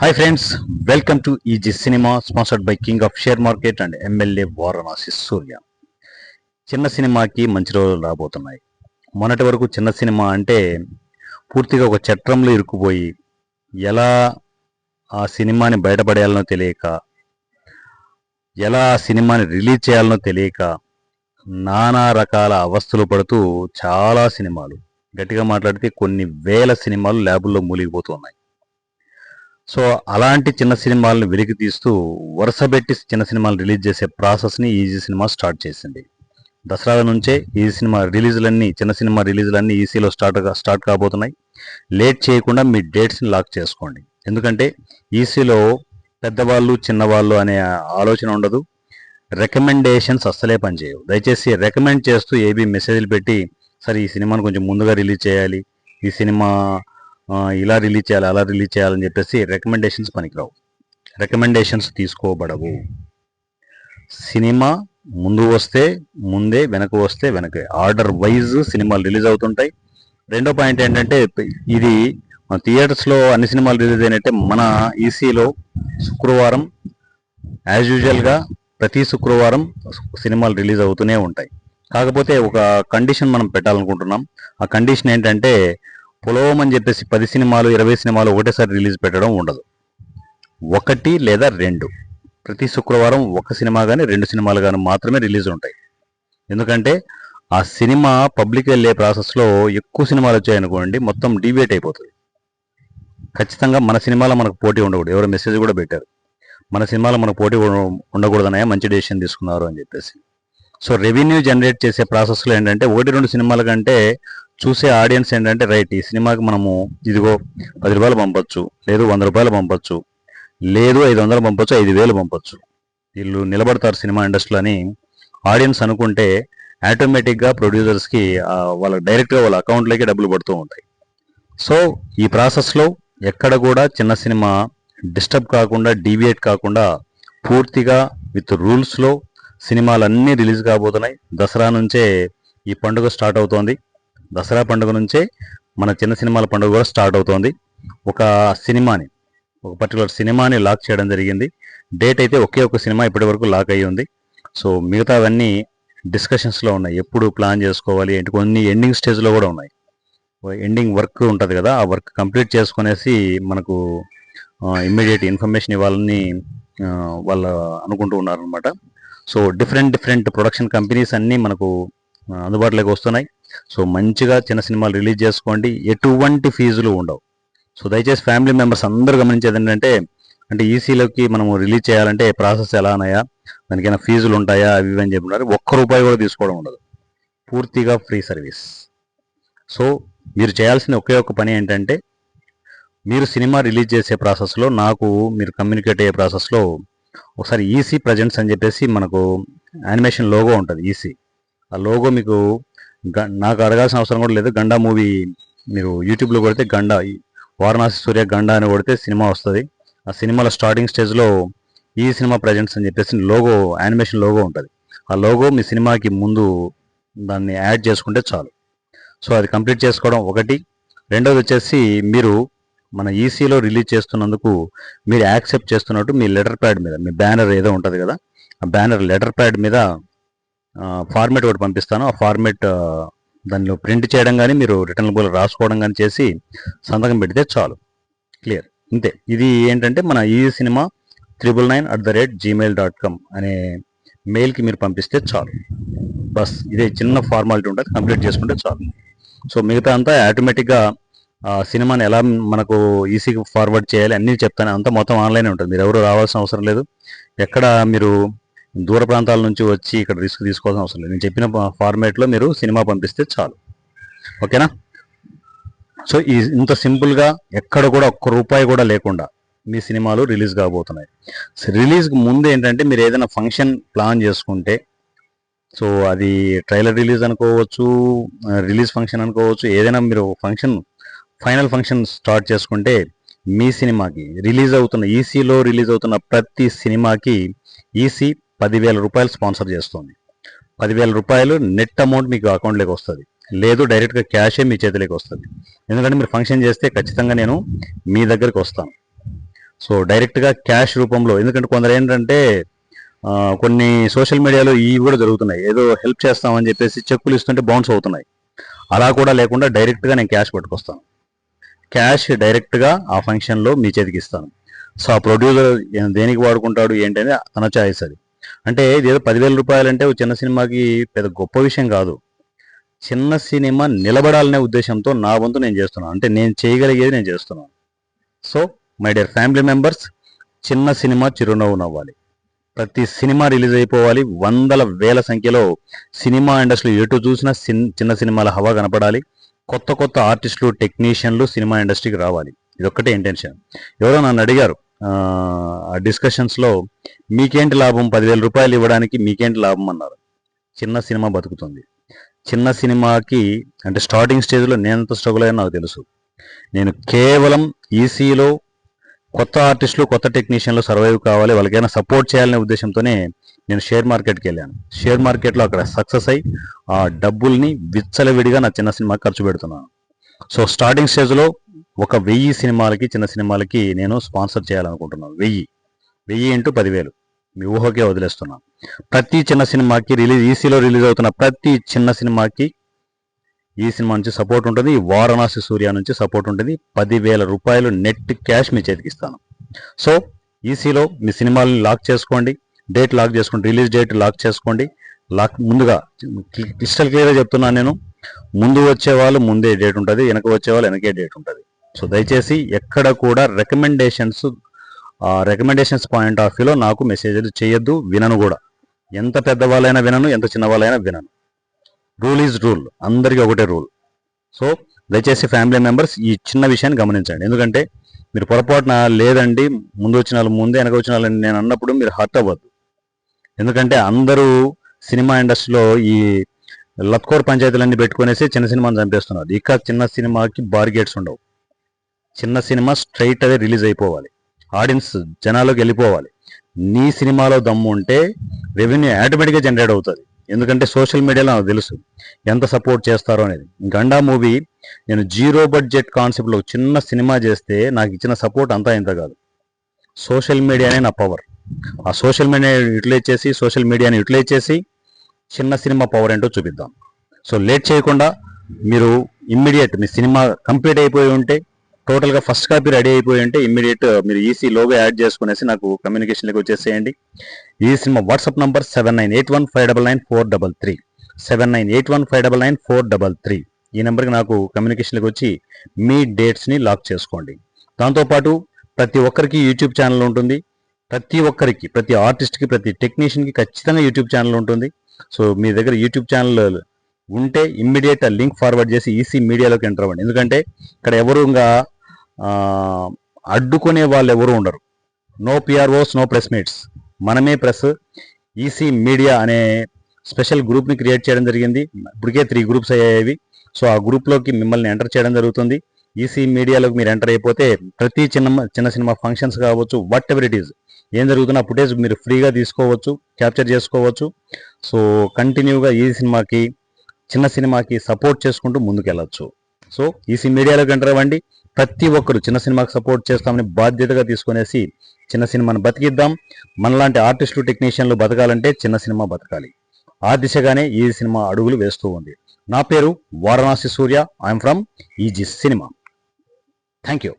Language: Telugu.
Hi friends welcome to easy cinema sponsored by king of share market and MLA Varanasi Surya చిన్న సినిమాకి మంచి రోజులు రాబోతున్నాయి. మొన్నటి వరకు చిన్న సినిమా అంటే పూర్తిగా ఒక చట్రంలో ఇరుక్కుపోయి ఎలా ఆ సినిమాని బయటపడేయాలనో తెలియక ఎలా ఆ సినిమాని రిలీజ్ చేయాలనో తెలియక నానా రకాల అవస్థలు పడుతూ చాలా సినిమాలు. గట్టిగా మాట్లాడితే కొన్ని వేల సినిమాలు ల్యాబుల్లో మూలిగిపోతున్నాయి. సో అలాంటి చిన్న సినిమాలను వెలికి తీస్తూ వరుసబెట్టి చిన్న సినిమాలు రిలీజ్ చేసే ప్రాసెస్ని ఈజీ సినిమా స్టార్ట్ చేసింది. దసరా నుంచే ఈ సినిమా రిలీజులన్నీ చిన్న సినిమా రిలీజులన్నీ ఈసీలో స్టార్ట్ స్టార్ట్ కాబోతున్నాయి. లేట్ చేయకుండా మీ డేట్స్ని లాక్ చేసుకోండి. ఎందుకంటే ఈసీలో పెద్దవాళ్ళు చిన్నవాళ్ళు అనే ఆలోచన ఉండదు. రికమెండేషన్స్ అస్సలే పనిచేయవు. దయచేసి రికమెండ్ చేస్తూ ఏబీ మెసేజ్లు పెట్టి సరే ఈ సినిమాను కొంచెం ముందుగా రిలీజ్ చేయాలి. ఈ సినిమా ఇలా రిలీజ్ చేయాలి అలా రిలీజ్ చేయాలని చెప్పేసి రికమెండేషన్స్ పనికిరావు. రికమెండేషన్స్ తీసుకోబడవు. సినిమా ముందు వస్తే ముందే వెనక వస్తే వెనకే ఆర్డర్ వైజ్ సినిమాలు రిలీజ్ అవుతుంటాయి. రెండో పాయింట్ ఏంటంటే ఇది థియేటర్స్లో అన్ని సినిమాలు రిలీజ్ అయినట్టే మన ఈసీలో శుక్రవారం యాజ్ యూజువల్గా ప్రతి శుక్రవారం సినిమాలు రిలీజ్ అవుతూనే ఉంటాయి. కాకపోతే ఒక కండిషన్ మనం పెట్టాలనుకుంటున్నాం. ఆ కండిషన్ ఏంటంటే పొలవం చెప్పేసి పది సినిమాలు ఇరవై సినిమాలు ఒకటేసారి రిలీజ్ పెట్టడం ఉండదు. ఒకటి లేదా రెండు. ప్రతి శుక్రవారం ఒక సినిమా కానీ రెండు సినిమాలు కానీ మాత్రమే రిలీజ్ ఉంటాయి. ఎందుకంటే ఆ సినిమా పబ్లిక్ వెళ్ళే ప్రాసెస్లో ఎక్కువ సినిమాలు వచ్చాయనుకోండి మొత్తం డివేట్ అయిపోతుంది. ఖచ్చితంగా మన సినిమాలో మనకు పోటీ ఉండకూడదు. ఎవరో మెసేజ్ కూడా పెట్టారు. మన సినిమాలో మనకు పోటీ ఉండకూడదనే మంచి డెసిషన్ తీసుకున్నారు అని చెప్పేసి. సో రెవెన్యూ జనరేట్ చేసే ప్రాసెస్లో ఏంటంటే ఒకటి రెండు సినిమాల కంటే చూసే ఆడియన్స్ ఏంటంటే రైట్ ఈ సినిమాకి మనము ఇదిగో పది రూపాయలు పంపొచ్చు లేదు వంద రూపాయలు పంపొచ్చు లేదు ఐదు వందలు పంపొచ్చు ఐదు వేలు పంపొచ్చు. వీళ్ళు నిలబడతారు సినిమా ఇండస్ట్రీలో అని ఆడియన్స్ అనుకుంటే ఆటోమేటిక్గా ప్రొడ్యూసర్స్కి వాళ్ళ డైరెక్ట్గా వాళ్ళ అకౌంట్లోకి డబ్బులు పడుతూ ఉంటాయి. సో ఈ ప్రాసెస్లో ఎక్కడ కూడా చిన్న సినిమా డిస్టర్బ్ కాకుండా డీవియేట్ కాకుండా పూర్తిగా విత్ రూల్స్లో సినిమాలన్నీ రిలీజ్ కాబోతున్నాయి. దసరా నుంచే ఈ పండుగ స్టార్ట్ అవుతోంది. దసరా పండుగ నుంచే మన చిన్న సినిమాల పండుగ కూడా స్టార్ట్ అవుతోంది. ఒక సినిమాని ఒక పర్టికులర్ సినిమాని లాక్ చేయడం జరిగింది. డేట్ అయితే ఒకే ఒక సినిమా ఇప్పటి వరకు లాక్ అయ్యి ఉంది. సో మిగతావన్నీ డిస్కషన్స్లో ఉన్నాయి. ఎప్పుడు ప్లాన్ చేసుకోవాలి అంటే కొన్ని ఎండింగ్ స్టేజ్లో కూడా ఉన్నాయి. ఎండింగ్ వర్క్ ఉంటుంది కదా ఆ వర్క్ కంప్లీట్ చేసుకునేసి మనకు ఇమ్మీడియట్ ఇన్ఫర్మేషన్ ఇవ్వాలని వాళ్ళు అనుకుంటూ ఉన్నారు అనమాట so different different production companies అన్నీ మనకు అందుబాటులోకి వస్తున్నాయి. సో మంచిగా చిన్న సినిమాలు రిలీజ్ చేసుకోండి. ఎటువంటి ఫీజులు ఉండవు. సో దయచేసి ఫ్యామిలీ మెంబర్స్ అందరూ గమనించేది ఏంటంటే అంటే ఈసీలోకి మనము రిలీజ్ చేయాలంటే ప్రాసెస్ ఎలా ఉన్నాయా దానికైనా ఫీజులు ఉంటాయా? అవి ఇవి అని చెప్తున్నారు ఒక్క రూపాయి కూడా తీసుకోవడం ఉండదు. పూర్తిగా ఫ్రీ సర్వీస్. సో మీరు చేయాల్సిన ఒకే ఒక పని ఏంటంటే మీరు సినిమా రిలీజ్ చేసే ప్రాసెస్లో నాకు మీరు కమ్యూనికేట్ అయ్యే ప్రాసెస్లో ఒకసారి ఈసీ ప్రజెంట్స్ అని చెప్పేసి మనకు యానిమేషన్ లోగో ఉంటుంది ఈసీ. ఆ లోగో మీకు నాకు అడగాల్సిన అవసరం కూడా లేదు. గండా మూవీ మీరు యూట్యూబ్లో కొడితే గండా ఈ వారణాసి సూర్య గండా అని కొడితే సినిమా వస్తుంది. ఆ సినిమాలో స్టార్టింగ్ స్టేజ్లో ఈ సినిమా ప్రజెంట్స్ అని చెప్పేసి లోగో యానిమేషన్ లోగో ఉంటుంది. ఆ లోగో మీ సినిమాకి ముందు దాన్ని యాడ్ చేసుకుంటే చాలు. సో అది కంప్లీట్ చేసుకోవడం ఒకటి. రెండోది వచ్చేసి మీరు మన ఈసీలో రిలీజ్ చేస్తున్నందుకు మీరు యాక్సెప్ట్ చేస్తున్నట్టు మీ లెటర్ ప్యాడ్ మీద మీ బ్యానర్ ఏదో ఉంటుంది కదా ఆ బ్యానర్ లెటర్ ప్యాడ్ మీద ఫార్మేట్ ఒకటి పంపిస్తాను. ఆ ఫార్మేట్ దానిలో ప్రింట్ చేయడం కానీ మీరు రిటర్న్ కూడా రాసుకోవడం కానీ చేసి సంతకం పెడితే చాలు. క్లియర్ ఇంతే. ఇది ఏంటంటే మన ఈ cinema triple nine at the rate Gmail dot com అనే మెయిల్కి మీరు పంపిస్తే చాలు. బస్. ఇదే చిన్న ఫార్మాలిటీ ఉంటుంది. కంప్లీట్ చేసుకుంటే చాలు. సో మిగతా అంతా ఆటోమేటిక్గా ఆ సినిమాని ఎలా మనకు ఈసీకి ఫార్వర్డ్ చేయాలి అన్నీ చెప్తాను. అంతా మొత్తం ఆన్లైన్ ఉంటుంది. మీరు ఎవరు రావాల్సిన అవసరం లేదు. ఎక్కడ మీరు దూర ప్రాంతాల నుంచి వచ్చి ఇక్కడ రిస్క్ తీసుకోవాల్సిన అవసరం లేదు. నేను చెప్పిన ఫార్మేట్లో మీరు సినిమా పంపిస్తే చాలు. ఓకేనా? సో ఈ ఇంత సింపుల్గా ఎక్కడ కూడా ఒక్క రూపాయి కూడా లేకుండా మీ సినిమాలు రిలీజ్ కాబోతున్నాయి. రిలీజ్కి ముందు ఏంటంటే మీరు ఏదైనా ఫంక్షన్ ప్లాన్ చేసుకుంటే సో అది ట్రైలర్ రిలీజ్ అనుకోవచ్చు రిలీజ్ ఫంక్షన్ అనుకోవచ్చు ఏదైనా మీరు ఫంక్షన్ ఫైనల్ ఫంక్షన్ స్టార్ట్ చేసుకుంటే మీ సినిమాకి రిలీజ్ అవుతున్న ఈసీలో రిలీజ్ అవుతున్న ప్రతి సినిమాకి ఈసీ పదివేల రూపాయలు స్పాన్సర్ చేస్తుంది. పదివేల రూపాయలు నెట్ అమౌంట్ మీకు అకౌంట్లోకి వస్తుంది. లేదు డైరెక్ట్గా క్యాషే మీ చేతిలోకి వస్తుంది. ఎందుకంటే మీరు ఫంక్షన్ చేస్తే ఖచ్చితంగా నేను మీ దగ్గరికి వస్తాను. సో డైరెక్ట్గా క్యాష్ రూపంలో ఎందుకంటే కొందరు ఏంటంటే కొన్ని సోషల్ మీడియాలో ఇవి కూడా జరుగుతున్నాయి. ఏదో హెల్ప్ చేస్తామని చెప్పేసి చెక్కులు ఇస్తుంటే బౌన్స్ అవుతున్నాయి. అలా కూడా లేకుండా డైరెక్ట్గా నేను క్యాష్ పట్టుకొస్తాను. క్యాష్ డైరెక్ట్గా ఆ ఫంక్షన్లో మీ చేతికి ఇస్తాను. సో ఆ ప్రొడ్యూసర్ దేనికి వాడుకుంటాడు ఏంటనేది తన ఛాయిస్ అది. అంటే ఏదో పదివేల రూపాయలంటే ఒక చిన్న సినిమాకి పెద్ద గొప్ప విషయం కాదు. చిన్న సినిమా నిలబడాలనే ఉద్దేశంతో నా వంతు నేను చేస్తున్నాను అంటే నేను చేయగలిగేది నేను చేస్తున్నాను so my dear family members చిన్న సినిమా చిరునవ్వు నవ్వాలి. ప్రతి సినిమా రిలీజ్ అయిపోవాలి. వందల వేల సంఖ్యలో సినిమా ఇండస్ట్రీ ఎటు చూసినా సిన్ చిన్న సినిమాల హవా కనపడాలి. కొత్త కొత్త ఆర్టిస్టులు టెక్నీషియన్లు సినిమా ఇండస్ట్రీకి రావాలి. ఇదొక్కటే ఇంటెన్షన్. ఎవరో నన్ను అడిగారు డిస్కషన్స్లో మీకేంటి లాభం? పదివేల రూపాయలు ఇవ్వడానికి మీకేంటి లాభం అన్నారు. చిన్న సినిమా బతుకుతుంది. చిన్న సినిమాకి అంటే స్టార్టింగ్ స్టేజ్లో నేను ఎంత స్ట్రగుల్ అయ్యానో నాకు తెలుసు. నేను కేవలం ఈసీలో కొత్త ఆర్టిస్టులు కొత్త టెక్నీషియన్లు సర్వైవ్ కావాలి వాళ్ళకైనా సపోర్ట్ చేయాలనే ఉద్దేశంతోనే నేను షేర్ మార్కెట్కి వెళ్ళాను. షేర్ మార్కెట్లో అక్కడ సక్సెస్ అయ్యి ఆ డబ్బుల్ని విచ్చలవిడిగా నా చిన్న సినిమాకి ఖర్చు పెడుతున్నాను. సో స్టార్టింగ్ స్టేజ్లో ఒక వెయ్యి సినిమాలకి చిన్న సినిమాలకి నేను స్పాన్సర్ చేయాలనుకుంటున్నాను. వెయ్యి. వెయ్యి ఇంటూ పదివేలు. మీ ఊహకే వదిలేస్తున్నాను ప్రతి చిన్న సినిమాకి రిలీజ్ ఈసీలో రిలీజ్ అవుతున్న ప్రతి చిన్న సినిమాకి ఈ సినిమా నుంచి సపోర్ట్ ఉంటుంది. వారణాసి సూర్య నుంచి సపోర్ట్ ఉంటుంది. పదివేల రూపాయలు నెట్ క్యాష్ మీ చేతికి ఇస్తాను. సో ఈసీలో మీ సినిమాలను లాక్ చేసుకోండి. డేట్ లాక్ చేసుకోండి. రిలీజ్ డేట్ లాక్ చేసుకోండి. లాక్ ముందుగా క్రిస్టల్ క్లియర్గా చెప్తున్నాను నేను. ముందు వచ్చే వాళ్ళు ముందే డేట్ ఉంటుంది వెనక వచ్చే వాళ్ళు వెనకే డేట్ ఉంటుంది. సో దయచేసి ఎక్కడ కూడా రికమెండేషన్స్ రికమెండేషన్స్ పాయింట్ ఆఫ్ వ్యూలో నాకు మెసేజ్లు చేయొద్దు వినను కూడా. ఎంత పెద్దవాళ్ళైనా వినను ఎంత చిన్నవాళ్ళైనా వినను. రూల్ ఈజ్ రూల్ అందరికీ ఒకటే రూల్. సో దయచేసి ఫ్యామిలీ మెంబర్స్ ఈ చిన్న విషయాన్ని గమనించండి. ఎందుకంటే మీరు పొరపాటున లేదండి ముందు వచ్చిన వాళ్ళు ముందే వెనక వచ్చిన వాళ్ళు నేను అన్నప్పుడు మీరు హర్ట్ అవ్వద్దు. ఎందుకంటే అందరూ సినిమా ఇండస్ట్రీలో ఈ లత్కోర్ పంచాయతీలన్నీ పెట్టుకునేసి చిన్న సినిమాని చంపేస్తున్నారు. ఇక చిన్న సినిమాకి బార్గేట్స్ ఉండవు. చిన్న సినిమా స్ట్రైట్ అవే రిలీజ్ అయిపోవాలి. ఆడియన్స్ జనాల్లోకి వెళ్ళిపోవాలి. నీ సినిమాలో దమ్ము ఉంటే రెవెన్యూ ఆటోమేటిక్గా జనరేట్ అవుతుంది. ఎందుకంటే సోషల్ మీడియాలో నాకు తెలుసు ఎంత సపోర్ట్ చేస్తారో అనేది. గండా మూవీ నేను జీరో బడ్జెట్ కాన్సెప్ట్లో చిన్న సినిమా చేస్తే నాకు ఇచ్చిన సపోర్ట్ అంతా ఇంత కాదు. సోషల్ మీడియానే నా పవర్. ఆ సోషల్ మీడియా యూటిలైజ్ చేసి సోషల్ మీడియాని యూటిలైజ్ చేసి చిన్న సినిమా పవర్ ఏంటో చూపిద్దాం. సో లేట్ చేయకుండా మీరు ఇమ్మీడియట్ మీ సినిమా కంప్లీట్ అయిపోయి ఉంటే టోటల్గా ఫస్ట్ కాపీ రెడీ అయిపోయి ఉంటే ఇమ్మీడియట్ uh, మీరు ఈసీ లోగో యాడ్ చేసుకునేసి నాకు కమ్యూనికేషన్లోకి వచ్చేసేయండి. ఈ cinema WhatsApp number seven nine eight one five double nine four double three seven nine eight one five double nine four double three ఈ నెంబర్కి నాకు కమ్యూనికేషన్లోకి వచ్చి మీ డేట్స్ని లాక్ చేసుకోండి. దాంతోపాటు ప్రతి ఒక్కరికి యూట్యూబ్ ఛానల్ ఉంటుంది. ప్రతి ఒక్కరికి ప్రతి ఆర్టిస్ట్కి ప్రతి టెక్నీషియన్కి ఖచ్చితంగా యూట్యూబ్ ఛానల్ ఉంటుంది. సో మీ దగ్గర యూట్యూబ్ ఛానల్ ఉంటే ఇమ్మీడియట్ లింక్ ఫార్వర్డ్ చేసి ఈసీ మీడియాలోకి ఎంటర్ అవ్వండి. ఎందుకంటే ఇక్కడ ఎవరు ఇంకా అడ్డుకునే వాళ్ళు ఎవరు ఉండరు. No PROs no press meets. మనమే ప్రెస్ ఈసీ మీడియా అనే స్పెషల్ గ్రూప్ని క్రియేట్ చేయడం జరిగింది. ఇప్పటికే త్రీ గ్రూప్స్ అయ్యాయి. సో ఆ గ్రూప్లోకి మిమ్మల్ని ఎంటర్ చేయడం జరుగుతుంది. ఈసీ మీడియాలోకి మీరు ఎంటర్ అయిపోతే ప్రతి చిన్న చిన్న సినిమా ఫంక్షన్స్ కావచ్చు వాట్ ఎవర్ ఇట్ ఈస్ ఏం జరుగుతున్నా ఫుటేజ్ మీరు ఫ్రీగా తీసుకోవచ్చు క్యాప్చర్ చేసుకోవచ్చు. సో కంటిన్యూగా ఈ సినిమాకి చిన్న సినిమాకి సపోర్ట్ చేసుకుంటూ ముందుకెళ్ళచ్చు. సో ఈసీ మీడియాలోకి ఎంటర్ అవ్వండి. ప్రతి ఒక్కరు చిన్న సినిమాకి సపోర్ట్ చేస్తామని బాధ్యతగా తీసుకునేసి చిన్న సినిమాని బతికిద్దాం. మనలాంటి ఆర్టిస్టులు టెక్నీషియన్లు బతకాలంటే చిన్న సినిమా బతకాలి. ఆ దిశగానే ఈ సినిమా అడుగులు వేస్తూ ఉంది. నా పేరు Varanasi Surya. I'm from easy cinema. Thank you